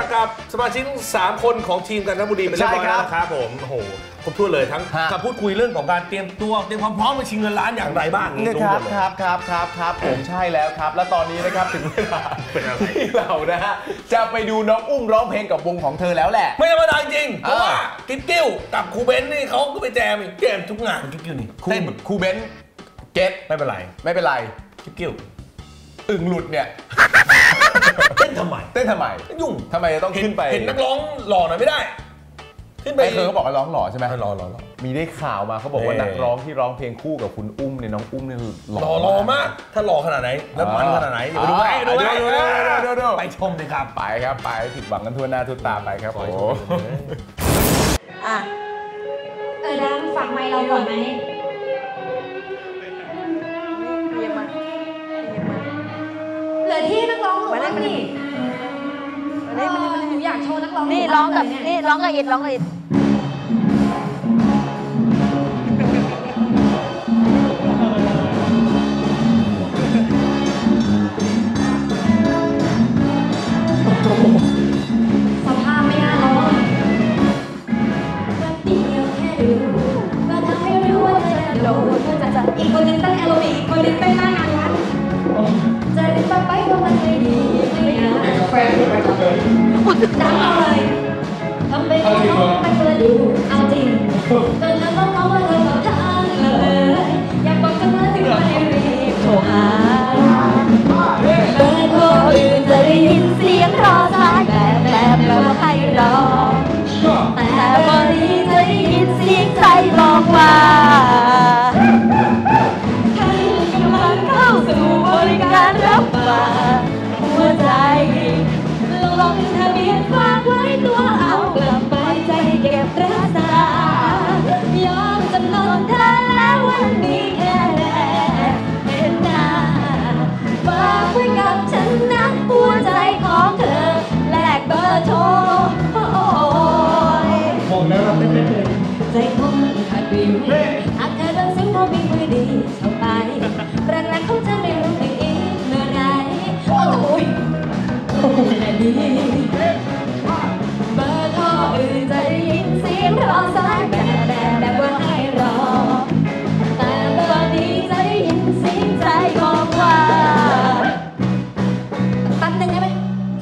จักกับสมาชิกทั้งสามคนของทีมกันทบุรีไปเรียบร้อยใช่ครัแล้วบนะครับผมโอ้โหครบถ้วนเลยทั้งฮะการพูดคุยเรื่องของการเตรียมตัวเตรียมความพร้อมมาชิงเงินล้านอย่างไรบ้างนี่รู้คหรัมบดเลยครับครับครับครับผมใช่แล้วครับ แล้วตอนนี้นะครับถึงเวลาเป็นอะไรที่เรานะฮะจะไปดูน้องอุ้มร้องเพลงกับวงของเธอแล้วแหละ ไม่ธรรมดาจริงเพราะอ่าว่ากิ๊บกิ้วกับครูเบนซ์นี่เขาก็ไปแจมอีกแจมทุกงานกิ๊บกิ้วนี่ครูเต้นครูเบนซ์เก็ตไม่เป็นไรไม่เป็นไรกิ๊บกิ้วอึ่งหลุดเนี่ย เต้นทำไมเต้นทำไมยุ่งทำไมจะต้องขึ้นไปเห็นนักร้องหล่อหน่อยไม่ได้ ขึ้นไปไอ้เธอเขาบอกว่าร้องหล่อใช่ไหมไม่หล่อหล่อหล่อ มีได้ข่าวมาเขาบอกว่าเอ่อนักร้องที่ร้องเพลงคู่กับคุณอุ้มเนี่ยน้องอุ้มเนี่ยหล่อหล่อหล่อมาก ถ้าหล่อขนาดไหน แล้วมันขนาดไหนเดี๋ยวดูไหมอ่าดูไหมเดี๋ยวเดี๋ยวเดี๋ยวเดี๋ยวเดี๋ยวไปชมเลยครับ ไปครับไปผิดหวังกันทั่วหน้าทั่วตาไปครับขอโอ้ให้โหโชคดีเลยอะ เออดังฝากไมค์เราก่อนไหมเยี่ยมมากเยี่ยมมากเหลือที่นักร้องห นูมาได้บ้างมาได้นี่มาได้มาได้มาหนูได้อยากโชว์นักร้องนี่หร้องกับบ้านี่เลยเยร้องกับอิดร้องกับอิด ริ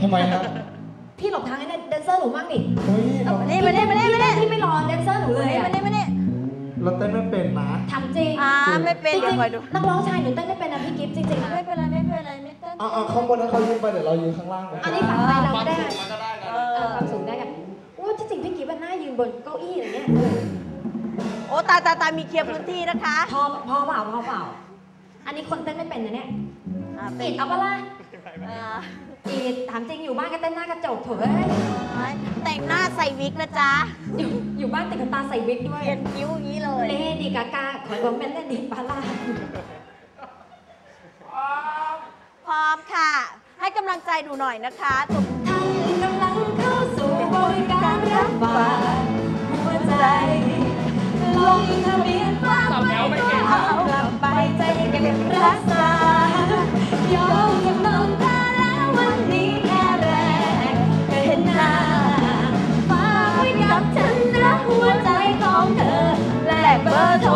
ทำไมครับพี่หลบทางให้แดนเซอร์หนูบ้างดิเฮ้ยเรามานี่มานี่มานี่มานี่พี่ไม่รอแดนเซอร์หนูเลยมาอะนี่มานี่เราเต้นไม่เป็นนะทำจริงอ่าไม่เป็นจเดี๋ริยวงคอยดูๆนักร้องชายหนูเต้นไม่เป็นนะพี่กิฟต์จริงๆนะ ไม่เป็นไรไม่เป็นไรไม่เต้นเอาเอาข้างบนให้เขายืนไปเดี๋ยวเรายืนข้างล่างนะอันนี้ฝั่งไทยเราก็ได้มันก็ได้กันเอเอออความสูงได้กันโอ้ที่จริงพี่กิฟต์อะน่ายืนบนเก้าอี้อะไรเงี้ยโอ้ตายตายตายมีเคลียร์พื้นที่นะคะ พอพอเปล่าพอเปล่า อันนี้คนเต้นไม่เป็นนะเนี่ยอ่าเป็อินดเอาปะล่ะอ่าอิดถามจริงอยู่บ้านก็เต้นหน้ากระจกเถอะเอ้ยแต่งหน้าใส่วิกนะจ๊ะ อยู่อยู่บ้านติดขนตาใส่วิกด้วยเขียนคิ้วอย่างนี้เลยเลดี้กากาขอคอมเมนต์เลดี้ปาล่าพร้ อมค่ะ ให้กำลังใจหนูหน่อยนะคะตุกท่านกำลังเข้าสู่บริการรับฝากหัวใจลงทะเบียนฝากไว้ก็เอากลับไปใจเก็บรักษายอมจำนนเธอแล้ววันนี้แค่แรกเห็นหน้าฝากไว้กับฉันนะหัวใจของเธอ แลกเบอร์โทร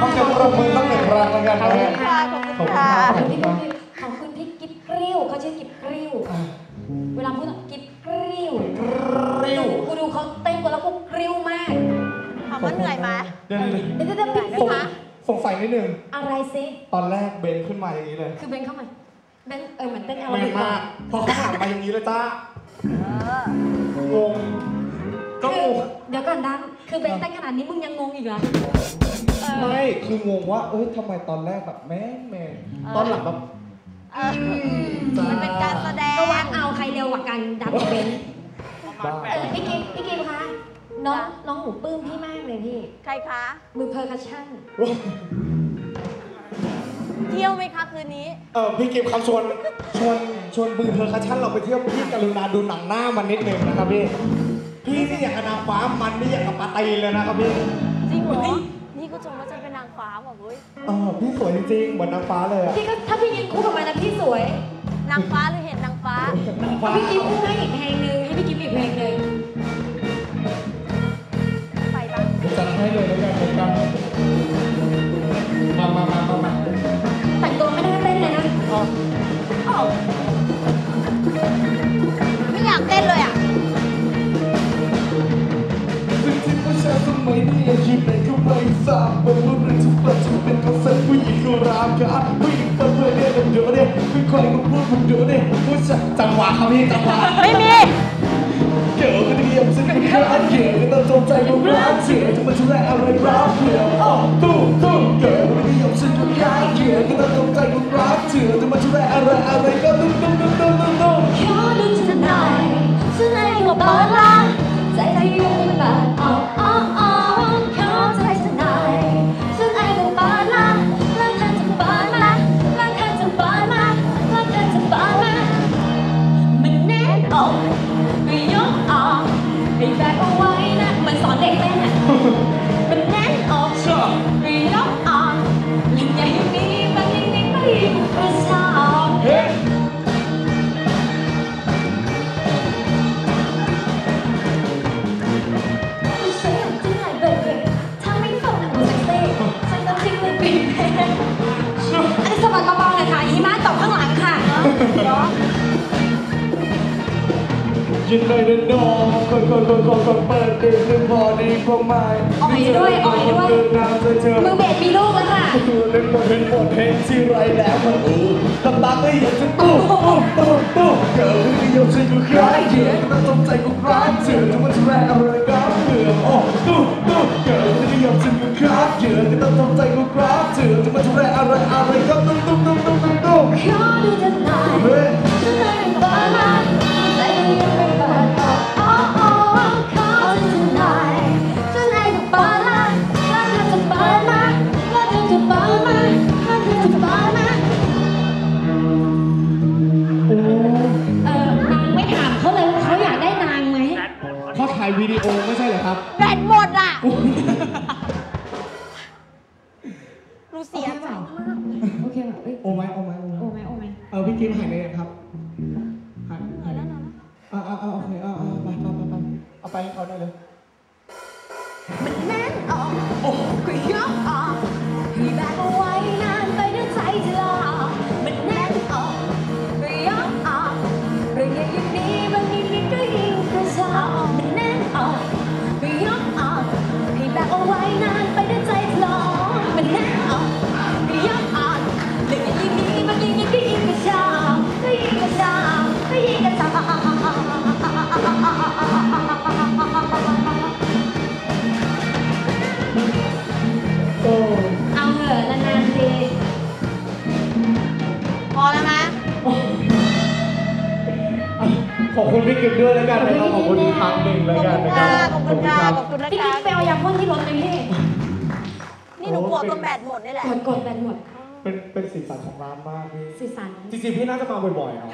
ขอบคุณครับต้องจะปรบมือต้องหนึ่งครั้งแล้วกันขอบนะคุณฮะ ค่ะขอบคุณค่ะ ขอบคุณครับขอบคุณพี่กิ๊บกริ้วเขาชื่อกิ๊บกริ้ว เวลาพูดต้องกิ๊บกริ้วเร็วกูดูเขาเต้นกันแล้วกูกริ้วมากถามว่าเหนื่อยไหมเดี๋ยวเดี๋ยวเดี๋ยวเดี๋ยวพี่สงคะสงสัยนิดนึง อะไรซิตอนแรกเบนขึ้นมาอย่างนี้เลยคือเบนเข้ามาเบนเออเหมือนเต้นแอโรแมบินกมากพอเขาหันมาอย่างนี้เลยจ้าเอองงก็คืงองเดี๋ยวก่อนดันคือเบนเต้นขนาดนี้มึงยังงงอีกเหรอเออ ไม่คืองงว่าเอ้ยทำไมตอนแรกแบบแม่นแมนตอนหลังแบบเออมันเป็นการแสดงก็วัดเอาใครเร็วกว่ากันดันกับเบนบ้าเออพี่กิ๊บพี่กิ๊บคะน้องน้องหนูปลื้มพี่มากเลยพี่ ใครคะ มือเพอร์คัชชั่น เที่ยวไหมคะคืนนี้ เออพี่กิฟครับชวนชวนชวนมือเพอร์คัชชั่นเราไปเที่ยวพี่กรุณาดูหนังหน้ามันนิดนึงนะครับพี่ พี่นี่อย่างกับนางฟ้ามันนี่อย่างกับปลาตีนเลยนะครับพี่ จริงเหรอ ฟ้าว่ะเว้ยเออพี่สวยจริงๆเหมือนนางฟ้าเลยอะพี่ก็ถ้าพี่ยินคู่กับมันนะพี่สวยนางฟ้าหรือเห็นนางฟ้า นางฟ้าพี่กิ๊บพูดให้อีกเพลงหนึ่งให้พี่กิ๊บอีกเพลงหนึ่งไปปะจัดให้เลยแล้วกันเลยกัน ค่อยก็พูดผมเดี๋ยวเนี่ยผู้ชายจังหวะครับพี่จังหวะไม่มีเกี่ยวกับเดียมฉันเป็นแค่เกี่ยวกับต้องจงใจกับรักเธอจะมาช่วยอะไรรักเธออ๋อตู้ตู้เกี่ยวกับเดียมฉันเป็นแค่เกี่ยวกับต้องจงใจกับรักเธอจะมาช่วยอะไรอะไรก็ ยินเลยนะน้องคนคนคนคนคนเปิดดึกนึงพอดีพอไม่อ่อยด้วยอ่อยด้วยน้ำเธอเธอมือเบสมีลูกแล้วค่ะตัวเล่นบทเล่นบทเพลงที่ไรแล้วมันอู้ตำตาก็อยากจะตู้ตู้ตู้ตู้เกิดไม่ยอมฉันก็คล้ายเหี้ยก็ต้องใจก็ร้ายเถื่อนจะมาแรกอะไรก็เถื่อโอ้ตู้ตู้เกิดไม่ยอมฉันก็คล้ายเหี้ยก็ต้องใจก็ร้ายเถื่อนจะมาแรกอะไรอะไรก็ตุ้มตุ้มตุ้มตุ้มตุ้ม วิดีโอไม่ใช่เหรอครับ แบตหมดอะหนูเสียใจมากโอเคแบบเอ้ยโอไหมโอไหมโอไหมโอไหมโอไหมเออพี่กิฟหายเลยงครับหายเหนื่อยแล้วนะอ่าอ่าโอเคอ่าอ่าไปไปไปไปเอาไปให้เขาได้เลย กิฟด้วยแล้วกันนะครับขอบคุณอีกครั้งหนึ่งแล้วกันนะครับ ขอบคุณค่ะขอบคุณนะพี่คะกิ๊กไปเอายาพ่นที่รถเลยพี่นี่หนูกลัวตัวแบตหมดนี่แหละ กดกดแบนหมดเป็นเป็นสีสันของร้านมากพี่สีสันจริงๆพี่น่าจะมาบ่อยๆเนาะ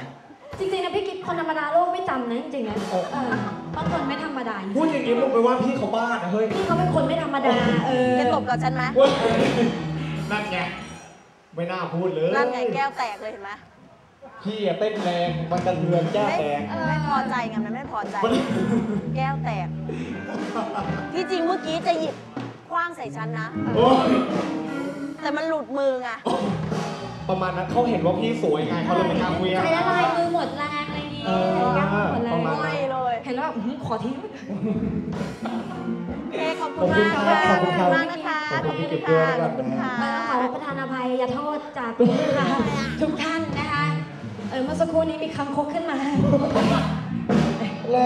จริงๆนะพี่กิ๊ฟคนธรรมดาโลกไม่จำนะจริงๆนะเออบางคนไม่ธรรมดาจริงๆพูดอย่างนี้ลงไปว่าพี่เขาบ้านะเฮ้ยพี่เขาเป็นคนไม่ธรรมดา เออจะตบกับฉันไหมเว้ยนั่นไง ไม่น่าพูดเลย นั่นไงแก้วแตกเลยเห็นไหม พี่อะเต้นแรงมันกระเทือนแก้วไม่แตกไม่พอใจไงมันไม่พอใจ มันแก้วแตก ที่จริงเมื่อกี้จะหยิบคว้างใส่ฉันนะ โอ้ยแต่มันหลุดมือไง ประมาณนั้นเขาเห็นว่าพี่สวยไงเขาเลยไม่กล้าคุยใจละลายมือหมดแรงอะไรนี้เออแก้วหมดแรประมาณงไม่เลย เห็นแล้วแบบอื้อหือขอทิ้ง โอเคขอบคุณมากค่ะขอบคุณครับมากนะคะขอบคุณพี่ขกิ๊อบฟด้วยค่ะแล้ขวอบกันคุณค่ะเออขอประทานอภัยอย่าโทษจากทุกท่านนะคะ เออเมื่อสักครู่นี้มีคำคกขึ้นมาแร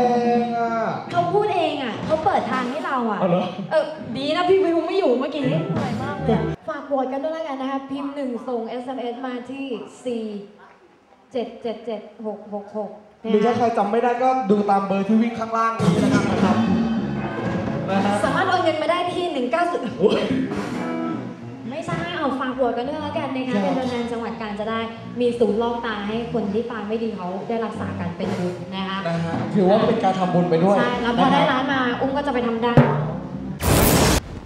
งอะเขาพูดเองอะเขาเปิดทางให้เราอะ เอาเหรอ เออดีนะพี่วิวไม่อยู่เมื่อกี้เหนื่อยมากเลยอะฝากโหวตกันด้วยแล้วกันนะคะ พิมพ์หนึ่งส่ง SMS มาที่ 4 7 7 7 6 6 6หรือถ้าใครจำไม่ได้ก็ดูตามเบอร์ที่วิ่งข้างล่างนี้นะครับนะครับนะฮะสามารถโอนเงินมาได้ที่โอ้ย190 ไม่ใช่เอาฝากโหวตกันด้วยแล้วกันนะครัคะบเป็นตัวแทนจังหวัดกาญจะได้มีศูนย์ลอกตาให้คนที่ตาไม่ดีเขาได้รักษากันเป็นบุญนะคะนะฮะถือว่าเป็นการทำบุญไปด้วยใช่แล้วพอได้นะฮะร้านมาอุ้มก็จะไปทำด้าน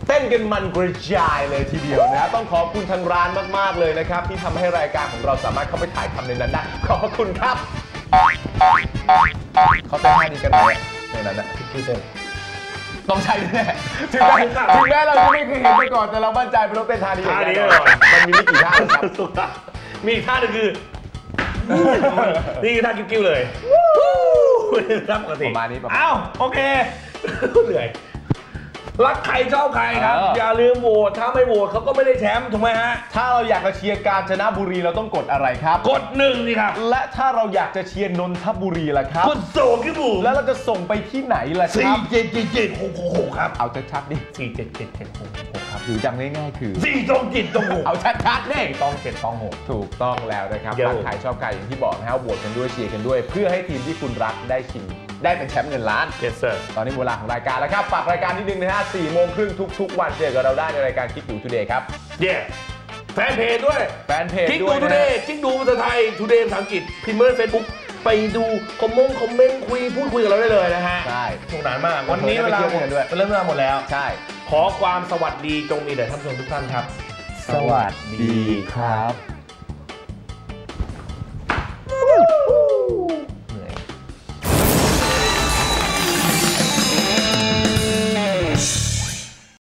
เต้นกันมันกระจายเลยทีเดียวนะต้องขอบคุณทางร้านมาก ๆ เลยนะครับ ที่ทำให้รายการของเราสามารถเข้าไปถ่ายทำในนั้นได้ขอบพระคุณครับเขาเต้นท่านี้กันไหมอะในนั้นนะที่เต้น ต้องใช่แน่ถึงแม้ถึงแม้เราจะไม่เคยเห็นมาก่อนแต่เรามั่นใจเป็นต้องเต้นท่านี้ท่านี้แน่แน่นอนมันมีไม่กี่ท่าครับสุดท้ายมีอีกท่าหนึงคือ นี่คือท่ากิ้วๆเลยรับปกติประมาณนี้ประมาณอ้าว โอเค เหนื่อย รักใครชอบใครครับเออ อย่าลืมโหวตถ้าไม่โหวตเขาก็ไม่ได้แชมป์ถูกไหมฮะ ถ้าเราอยากจะเชียร์กาญจนบุรีเราต้องกดอะไรครับ กดหนึ่งนี่ครับ และถ้าเราอยากจะเชียร์นนทบุรีล่ะครับ กดโซขึ้นบูแล้วเราจะส่งไปที่ไหนล่ะคสี่รับ เจ็ดเจ็ดเจ็ดหกหกหกครับเอาชัดๆดิสี่เจ็ดเจ็ดเจ็ดหกหกหกครับหรือจำง่ายๆคือ สี่ตรงจิตตรงหกเอาชัดๆดิต้องเจ็ดต้องหก ถูกต้องแล้วนะครับเดี๋ยว รักใครชอบใครอย่างที่บอกนะครับโหวตกันด้วยเชียร์กันด้วย เพื่อให้ทีมที่คุณรักได้ชิง ได้เป็นแชมป์เงินล้าน yes sir ตอนนี้หมดเวลาของรายการแล้วครับฝากรายการนิดนึงนะฮะ4โมงครึ่งทุก ๆ วันเจอกับเราได้ในรายการคิดดูทูเดย์ครับเย่แฟนเพจด้วยแฟนเพจคลิกด้ดูวยทูนะเดฮะย์คลิกดูภาษาไทยทูเดย์ภาษาอังกฤษพิมพ์ในเฟซบุ๊กไปดูคอมมงคอมเมนต์คุยพูดคุยกับเราได้เลยนะฮะใช่ สนุกสนานมาก วันนี้ไปเวลาเที่ยวหมดกันด้วย เริ่มเวลาหมดแล้ว ใช่ ขอความสวัสดีจงมีแด่ท่านผู้ชมทุกท่านครับสวัสดีครับ